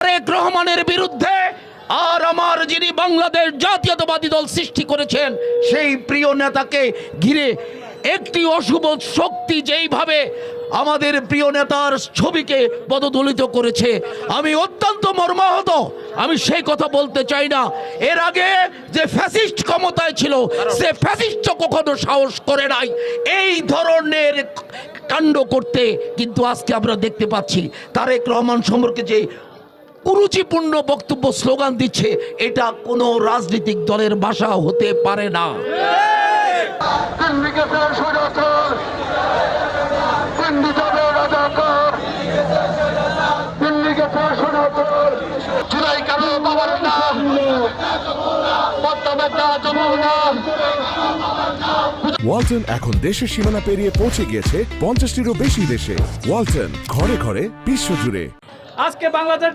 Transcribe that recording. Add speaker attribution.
Speaker 1: তারেক রহমানের বিরুদ্ধে আর আমার যিনি বাংলাদেশ জাতীয়তাবাদী দল সৃষ্টি করেছেন, সেই প্রিয় নেতাকে ঘিরে একটি অশুভ শক্তি যেইভাবে আমাদের প্রিয় নেতার ছবিকে পদদলিত করেছে। আমি অত্যন্ত মর্মাহত। আমি সেই কথা বলতে চাই না। এর আগে যে ফ্যাসিস্ট ক্ষমতায় ছিল, সে ফ্যাসিস্ট কখনো সাহস করে নাই। এই ধরনের কাণ্ড করতে কিন্তু আজকে আমরা দেখতে পাচ্ছি। তারেক রহমান সম্পর্কে যে কুরুচিপূর্ণ বক্তব্য স্লোগান দিচ্ছে এটা কোনো রাজনৈতিক দলের ভাষা হতে পারে না।
Speaker 2: ওয়ালটন এখন দেশের সীমানা পেরিয়ে পৌঁছে গিয়েছে পঞ্চাশটিরও বেশি দেশে। ওয়ালটন ঘরে ঘরে বিশ্বজুড়ে।
Speaker 3: আজকে বাংলাদেশ